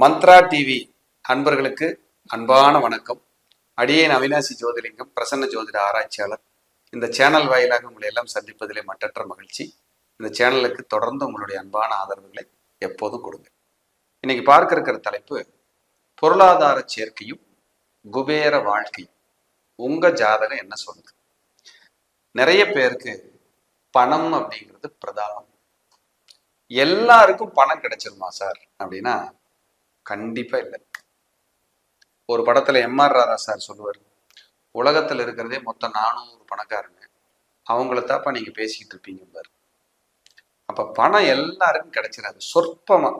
Mantra TV அன்பர்களுக்கு அன்பான வணக்கம். அடியேன் அவினாசி ஜோதிலிங்கம் பிரசன்ன ஜோதிட ஆராய்ச்சியாளர். இந்த சேனல் வாயிலாக உங்களை எல்லாம் சந்திப்பதிலே மற்றற்ற மகிழ்ச்சி. இந்த சேனலுக்கு தொடர்ந்து உங்களுடைய அன்பான ஆதரவுகளை எப்போதும் கொடுங்க இன்னைக்கு பார்க்க இருக்கிற தலைப்பு பொருளாதார சேர்க்கையும் குபேர வாழ்க்கையும். உங்க ஜாதகம் என்ன சொல்லுது? நிறைய பேருக்கு பணம் அப்படிங்கிறது பிரதானம். எல்லாருக்கும் பணம் கிடைச்சிருமா சார்? அப்படின்னா கண்டிப்பா இல்லை. ஒரு படத்துல எம்ஆர் ராதா சார் சொல்லுவார் உலகத்துல இருக்கிறதே மொத்தம் நானூறு பணக்காரங்க. அவங்கள தாப்பா நீங்க பேசிக்கிட்டு இருப்பீங்க பாரு அப்ப பணம் எல்லாருக்கும் கிடைச்சிடாது சொற்பமா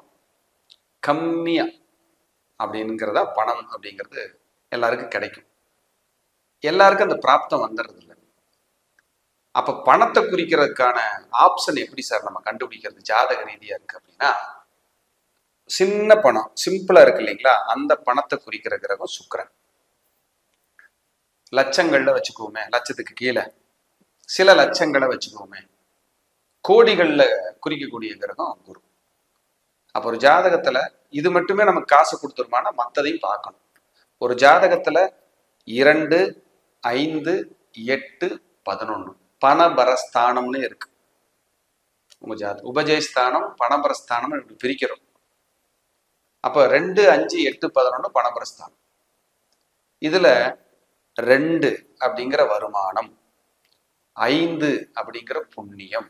கம்மியா அப்படிங்கிறதா பணம் அப்படிங்கிறது எல்லாருக்கும் கிடைக்கும். எல்லாருக்கும் அந்த பிராப்தம் வந்துடுறது இல்லை அப்ப பணத்தை குறிக்கிறதுக்கான ஆப்ஷன் எப்படி சார் நம்ம கண்டுபிடிக்கிறது? ஜாதக ரீதியா இருக்கு அப்படின்னா சின்ன பணம் சிம்பிளா இருக்கு இல்லைங்களா? அந்த பணத்தை குறிக்கிற கிரகம் சுக்கிரன். லட்சங்கள்ல வச்சுக்குவோமே லட்சத்துக்கு கீழே. சில லட்சங்களை வச்சுக்குவோமே கோடிகள்ல குறிக்கக்கூடிய கிரகம் குரு. அப்ப ஒரு ஜாதகத்துல இது மட்டுமே நமக்கு காசு கொடுத்துருமானா மத்ததையும் பார்க்கணும். ஒரு ஜாதகத்துல இரண்டு ஐந்து எட்டு பதினொன்னு. பணபரஸ்தானம்னு இருக்கு. உங்க ஜாத உபஜயஸ்தானம் பணபரஸ்தானம் பிரிக்கிறோம். அப்போ ரெண்டு அஞ்சு எட்டு பதினொன்னு பணபரஸ்தானம் இதுல ரெண்டு அப்படிங்கிற வருமானம் ஐந்து அப்படிங்கிற புண்ணியம்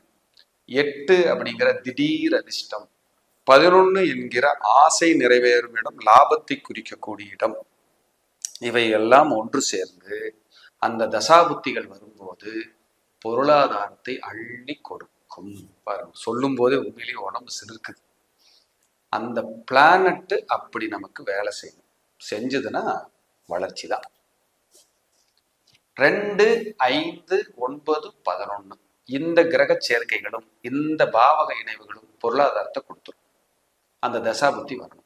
எட்டு அப்படிங்கிற திடீர் அதிர்ஷ்டம் பதினொன்னு என்கிற ஆசை நிறைவேறும் இடம் லாபத்தை குறிக்கக்கூடிய இடம். இவை எல்லாம் ஒன்று சேர்ந்து அந்த தசாபுத்திகள் வரும்போது பொருளாதாரத்தை அள்ளி கொடுக்கும். பாருங்க சொல்லும் போதே உண்மையிலேயே உடம்பு சிலிருக்குது. அந்த பிளானட்டு அப்படி நமக்கு வேலை செய்யணும் செஞ்சதுன்னா வளர்ச்சி தான். ரெண்டு ஐந்து ஒன்பது பதினொன்னு இந்த கிரக சேர்க்கைகளும் இந்த பாவக இணைவுகளும் பொருளாதாரத்தை கொடுத்துரும். அந்த தசாபுத்தி வரணும்.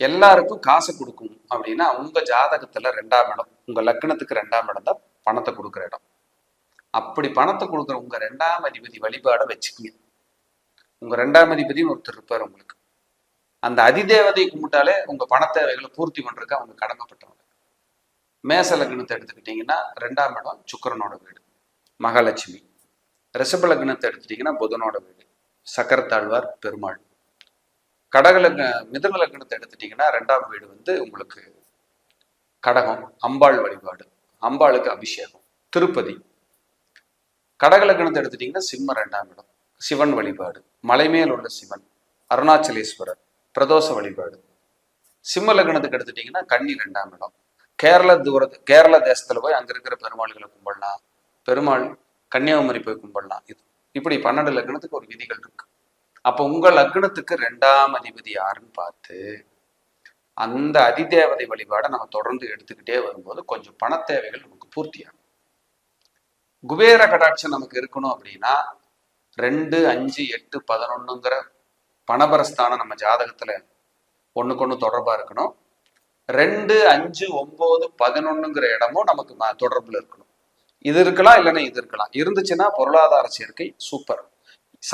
எல்லாருக்கும் காசு கொடுக்கும் அப்படின்னா உங்க ஜாதகத்துல ரெண்டாம் இடம் உங்க லக்னத்துக்கு ரெண்டாம் இடம் தான் பணத்தை கொடுக்குற இடம். அப்படி பணத்தை கொடுக்குற உங்க ரெண்டாம் அதிபதி வழிபாடை வச்சுக்கீங்க. உங்க ரெண்டாம் அதிபதியும் ஒருத்தர் இருப்பார் உங்களுக்கு. அந்த அதிதேவதை கும்பிட்டாலே உங்க பண தேவைகளை பூர்த்தி பண்றதுக்கு அவங்க கடமைப்பட்டவங்க. மேச லக்னத்தை எடுத்துக்கிட்டீங்கன்னா ரெண்டாம் இடம் சுக்கரனோட வீடு. மகாலட்சுமி. ரிஷப லக்னத்தை எடுத்துட்டீங்கன்னா புதனோட வீடு. சக்கரத்தாழ்வார் பெருமாள். கடக லக்ன மிதன லக்னத்தை எடுத்துட்டீங்கன்னா ரெண்டாம் வீடு வந்து உங்களுக்கு கடகம் அம்பாள் வழிபாடு. அம்பாளுக்கு அபிஷேகம். திருப்பதி. கடக லக்னத்தை எடுத்துட்டீங்கன்னா சிம்ம ரெண்டாம் இடம். சிவன் வழிபாடு மலைமேல் உள்ள சிவன் அருணாச்சலேஸ்வரர் பிரதோஷ வழிபாடு. சிம்ம லக்னத்துக்கு எடுத்துட்டீங்கன்னா கன்னி ரெண்டாம் இடம். கேரள தூரத்து கேரள தேசத்துல போய் அங்க இருக்கிற பெருமாள்களை கும்பிடலாம். பெருமாள் கன்னியாகுமரி போய் கும்பிடலாம். இது இப்படி பன்னெண்டு லக்னத்துக்கு ஒரு விதிகள் இருக்கு. அப்போ உங்க லக்னத்துக்கு ரெண்டாம் அதிபதி யாருன்னு பார்த்து அந்த அதிதேவதை வழிபாடை நம்ம தொடர்ந்து எடுத்துக்கிட்டே வரும்போது கொஞ்சம் பண தேவைகள் நமக்கு பூர்த்தியாகும். குபேர கடாட்சம் நமக்கு இருக்கணும் அப்படின்னா ரெண்டு அஞ்சு எட்டு பதினொன்னுங்கிற பணபரஸ்தானம் நம்ம ஜாதகத்துல ஒண்ணுக்கு ஒண்ணு தொடர்பா இருக்கணும். ரெண்டு அஞ்சு ஒன்பது பதினொன்னுங்கிற இடமும் நமக்கு ம- தொடர்புல இருக்கணும். இது இருக்கலாம் இல்லைன்னா இது இருக்கலாம். இருந்துச்சுன்னா பொருளாதார சேர்க்கை சூப்பர்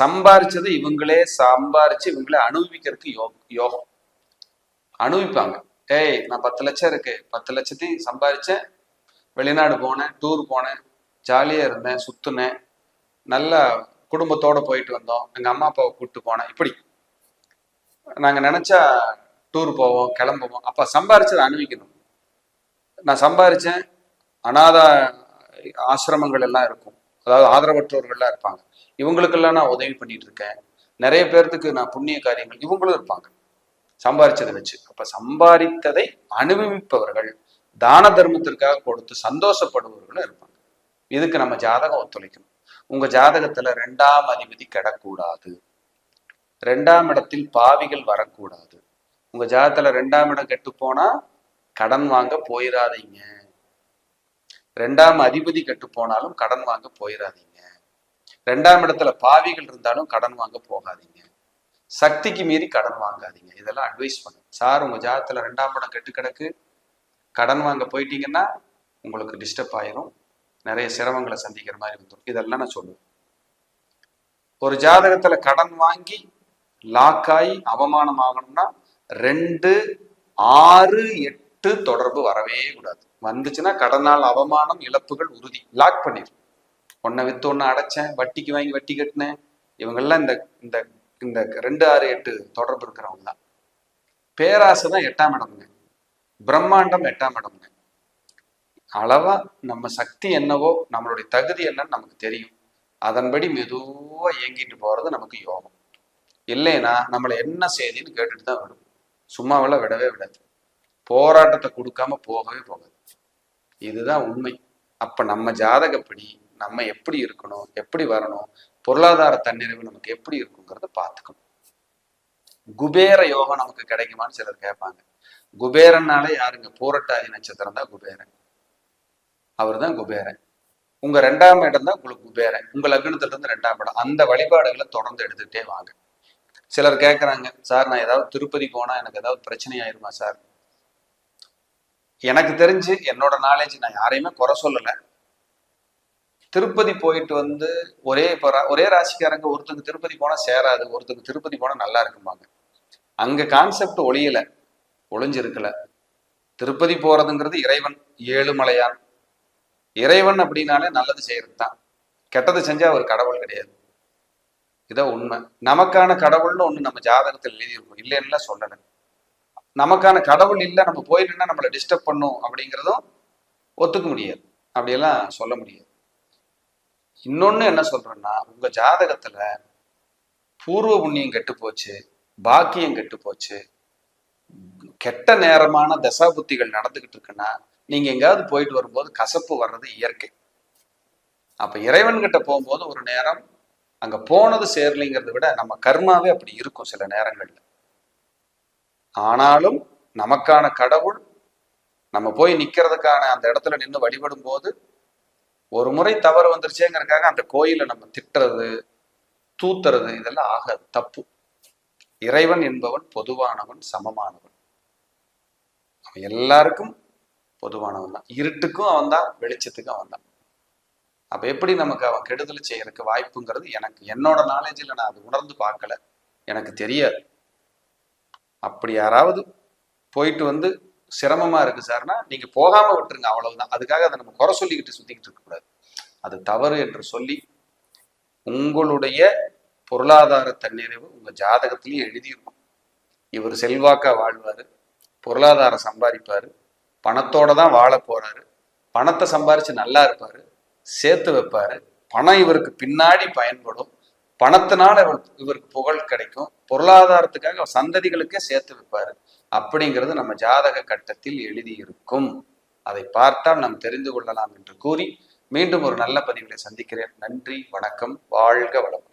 சம்பாரிச்சது இவங்களே சம்பாரிச்சு இவங்களே அனுபவிக்கிறதுக்கு யோ யோகம். அனுபவிப்பாங்க. ஏய் நான் பத்து லட்சம் இருக்கு. பத்து லட்சத்தையும் சம்பாரிச்சேன். வெளிநாடு போனேன் டூர் போனேன் ஜாலியா இருந்தேன் சுத்துனேன். நல்லா குடும்பத்தோட போயிட்டு வந்தோம். எங்க அம்மா அப்பாவை கூப்பிட்டு போனேன். இப்படி. நாங்க நினைச்சா டூர் போவோம் கிளம்புவோம். அப்ப சம்பாரிச்சதை அனுபவிக்கணும் நான் சம்பாரிச்சேன். அனாதை ஆசிரமங்கள் எல்லாம் இருக்கும். அதாவது ஆதரவற்றோர்கள்லாம் இருப்பாங்க. இவங்களுக்கெல்லாம் நான் உதவி பண்ணிட்டு இருக்கேன். நிறைய பேர்த்துக்கு நான் புண்ணிய காரியங்கள் இவங்களும் இருப்பாங்க. சம்பாரிச்சதை வச்சு. அப்ப சம்பாதித்ததை அனுபவிப்பவர்கள் தான தர்மத்திற்காக கொடுத்து சந்தோஷப்படுபவர்களும் இருப்பாங்க. இதுக்கு நம்ம ஜாதகம் ஒத்துழைக்கணும். உங்க ஜாதகத்துல ரெண்டாம் அதிபதி கெடக்கூடாது. ரெண்டாம் இடத்தில் பாவிகள் வரக்கூடாது. உங்க ஜாதகத்துல ரெண்டாம் இடம் கெட்டு போனா கடன் வாங்க போயிடாதீங்க ரெண்டாம் அதிபதி கெட்டு போனாலும் கடன் வாங்க போயிடாதீங்க ரெண்டாம் இடத்துல பாவிகள் இருந்தாலும் கடன் வாங்க போகாதீங்க. சக்திக்கு மீறி கடன் வாங்காதீங்க. இதெல்லாம் அட்வைஸ் பண்ணு சார் உங்க ஜாதகத்துல ரெண்டாம் இடம் கெட்டு கிடக்கு. கடன் வாங்க போயிட்டீங்கன்னா உங்களுக்கு டிஸ்டர்ப் ஆயிரும். நிறைய சிரமங்களை சந்திக்கிற மாதிரி வந்துடும். இதெல்லாம் நான் சொல்லுவேன். ஒரு ஜாதகத்துல கடன் வாங்கி லாக் ஆகி அவமானம் ஆகணும்னா ரெண்டு ஆறு எட்டு தொடர்பு வரவே கூடாது. வந்துச்சுன்னா கடனால் அவமானம் இழப்புகள் உறுதி. லாக் பண்ணிடும் ஒன்னை வித்து ஒன்னு அடைச்சேன் வட்டிக்கு வாங்கி வட்டி கட்டினேன். இவங்கெல்லாம் இந்த இந்த இந்த ரெண்டு ஆறு எட்டு தொடர்பு இருக்கிறவங்க தான் பேராசை தான் எட்டாம் இடம்ங்க. பிரம்மாண்டம் எட்டாம் இடம்ங்க. அளவா நம்ம சக்தி என்னவோ நம்மளுடைய தகுதி என்னன்னு நமக்கு தெரியும். அதன்படி மெதுவா இயங்கிட்டு போறது நமக்கு யோகம். இல்லைன்னா நம்மளை என்ன செய்தின்னு கேட்டுட்டு தான் விடும் சும்மாவெல்லாம் விடவே விடாது. போராட்டத்தை கொடுக்காம போகவே போகாது. இதுதான் உண்மை. அப்ப நம்ம ஜாதகப்படி நம்ம எப்படி இருக்கணும் எப்படி வரணும் பொருளாதார தன்னிறைவு நமக்கு எப்படி இருக்குங்கிறத பார்த்துக்கணும். குபேர யோகம் நமக்கு கிடைக்குமான்னு சிலர் கேட்பாங்க. குபேரன்னாலே யாருங்க? பூரட்டாதி நட்சத்திரம் தான் குபேரன். அவர் தான் குபேரன். உங்க ரெண்டாம் இடம் தான் உங்களுக்கு குபேரன். உங்க லக்னத்துல இருந்து ரெண்டாம் இடம். அந்த வழிபாடுகளை தொடர்ந்து எடுத்துக்கிட்டே வாங்க. சிலர் கேட்குறாங்க சார் நான் ஏதாவது திருப்பதி போனா எனக்கு ஏதாவது பிரச்சனை ஆயிருமா சார்? எனக்கு தெரிஞ்சு என்னோட நாலேஜ் நான் யாரையுமே குறை சொல்லலை. திருப்பதி போயிட்டு வந்து ஒரே இப்போ ஒரே ராசிக்காரங்க ஒருத்தங்க திருப்பதி போனால் சேராது ஒருத்தங்க திருப்பதி போனால் நல்லா இருக்குமாங்க அங்கே கான்செப்ட் ஒளியல ஒளிஞ்சிருக்கல. திருப்பதி போறதுங்கிறது இறைவன் ஏழுமலையான் இறைவன் அப்படின்னாலே நல்லது செய்யறது தான் கெட்டது செஞ்சா அவர் கடவுள் கிடையாது. இதான் உண்மை. நமக்கான கடவுள்னு ஒண்ணு நம்ம ஜாதகத்தில் எழுதியிருக்கோம். இல்லைன்னா சொல்லலை. நமக்கான கடவுள் இல்லை நம்ம போயிட்டுன்னா நம்மளை டிஸ்டர்ப் பண்ணும் அப்படிங்கிறதும் ஒத்துக்க முடியாது. அப்படியெல்லாம் சொல்ல முடியாது. இன்னொன்னு என்ன சொல்றேன்னா உங்க ஜாதகத்துல பூர்வ புண்ணியம் கெட்டு போச்சு பாக்கியம் கெட்டு போச்சு கெட்ட நேரமான தசாபுத்திகள் நடந்துகிட்டு இருக்குன்னா நீங்க எங்கேயாவது போயிட்டு வரும்போது கசப்பு வர்றது இயற்கை. அப்ப இறைவன்கிட்ட போகும்போது ஒரு நேரம் அங்க போனது சேரலைங்கிறத விட நம்ம கர்மாவே அப்படி இருக்கும் சில நேரங்கள்ல. ஆனாலும் நமக்கான கடவுள் நம்ம போய் நிக்கிறதுக்கான அந்த இடத்துல நின்று வழிபடும் போது ஒரு முறை தவறு வந்துருச்சேங்கிறதுக்காக அந்த கோயிலை நம்ம திட்டுறது தூத்துறது இதெல்லாம் ஆகாது தப்பு. இறைவன் என்பவன் பொதுவானவன் சமமானவன். அவன் எல்லாருக்கும் பொதுவானவன் தான். இருட்டுக்கும் அவன் தான் வெளிச்சத்துக்கும் அவன் தான். அப்போ எப்படி நமக்கு அவன் கெடுதல் செய்யறதுக்கு வாய்ப்புங்கிறது எனக்கு என்னோட நாலேஜில் நான் அது உணர்ந்து பார்க்கல. எனக்கு தெரியாது. அப்படி யாராவது போயிட்டு வந்து சிரமமாக இருக்கு சார்னா நீங்கள் போகாமல் விட்டுருங்க அவ்வளவுதான். அதுக்காக அதை நம்ம குறை சொல்லிக்கிட்டு சுத்திக்கிட்டு இருக்கக்கூடாது அது தவறு என்று சொல்லி உங்களுடைய பொருளாதார தன்னிறைவு உங்கள் ஜாதகத்திலேயே எழுதியிருக்கும். இவர் செல்வாக்கா வாழ்வார் பொருளாதாரம் சம்பாதிப்பார் பணத்தோட தான் வாழ போறாரு. பணத்தை சம்பாரிச்சு நல்லா இருப்பாரு. சேர்த்து வைப்பாரு. பணம் இவருக்கு பின்னாடி பயன்படும். பணத்தினால இவருக்கு புகழ் கிடைக்கும். பொருளாதாரத்துக்காக சந்ததிகளுக்கே சேர்த்து வைப்பாரு. அப்படிங்கிறது நம்ம ஜாதக கட்டத்தில் எழுதியிருக்கும். அதை பார்த்தால் நாம் தெரிந்து கொள்ளலாம் என்று கூறி மீண்டும் ஒரு நல்ல பதிவுகளை சந்திக்கிறேன். நன்றி வணக்கம் வாழ்க வளம்